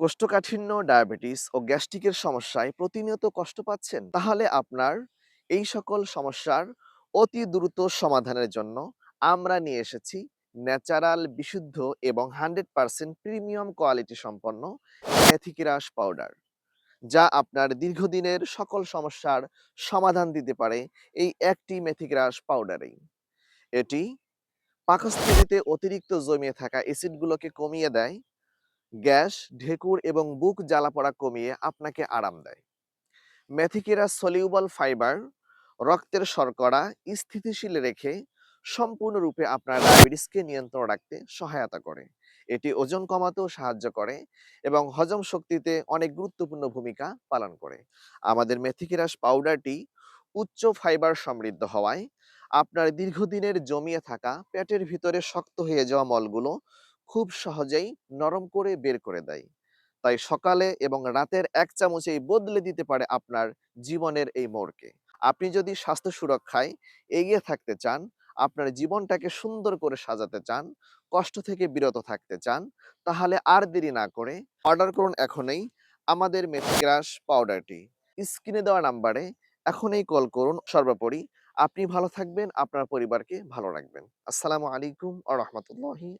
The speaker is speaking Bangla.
কোষ্ঠকাঠিন্য, ডায়াবেটিস ও গ্যাস্ট্রিকের সমস্যায় প্রতিনিয়ত কষ্ট পাচ্ছেন? তাহলে আপনার এই সকল সমস্যার অতি দ্রুত সমাধানের জন্য আমরা নিয়ে এসেছি ন্যাচারাল, বিশুদ্ধ এবং হান্ড্রেড পার্সেন্ট প্রিমিয়াম কোয়ালিটি সম্পন্ন মেথিকিরাস পাউডার, যা আপনার দীর্ঘদিনের সকল সমস্যার সমাধান দিতে পারে এই একটি মেথিগ্রাস পাউডারেই। এটি পাকস্থলীতে অতিরিক্ত জমিয়ে থাকা অ্যাসিডগুলোকে কমিয়ে দেয় গ্যাস, ঢেকুর এবং বুক জ্বালাপড়া কমিয়ে আপনাকে আরাম দেয়। ম্যাথিকেরা সলিউবল ফাইবার, রক্তের শর্করা স্থিতিশীল রেখে সম্পূর্ণরূপে আপনার ডায়াবেটিসকে নিয়ন্ত্রণ রাখতে সহায়তা করে। এটি ওজন কমাতেও সাহায্য করে এবং হজম শক্তিতে অনেক গুরুত্বপূর্ণ ভূমিকা পালন করে। আমাদের মেথিকেরাস পাউডারটি উচ্চ ফাইবার সমৃদ্ধ হওয়ায় আপনার দীর্ঘদিনের জমিয়ে থাকা পেটের ভিতরে শক্ত হয়ে যাওয়া মলগুলো খুব সহজেই নরম করে বের করে দেয়। তাই সকালে এবং রাতের এক চামচেই বদলে দিতে পারে আপনার জীবনের এই মোড়কে। আপনি যদি স্বাস্থ্য সুরক্ষায় এগিয়ে থাকতে চান, আপনার জীবনটাকে সুন্দর করে সাজাতে চান, কষ্ট থেকে বিরত থাকতে চান, তাহলে আর দেরি না করে অর্ডার করুন এখনই আমাদের মেথিগ্রাস পাউডারটি। স্ক্রিনে দেওয়া নাম্বারে এখনই কল করুন। সর্বোপরি আপনি ভালো থাকবেন আপনার পরিবারকে ভালো রাখবেন। আসসালামু আলাইকুম আ রহমতুল্লাহি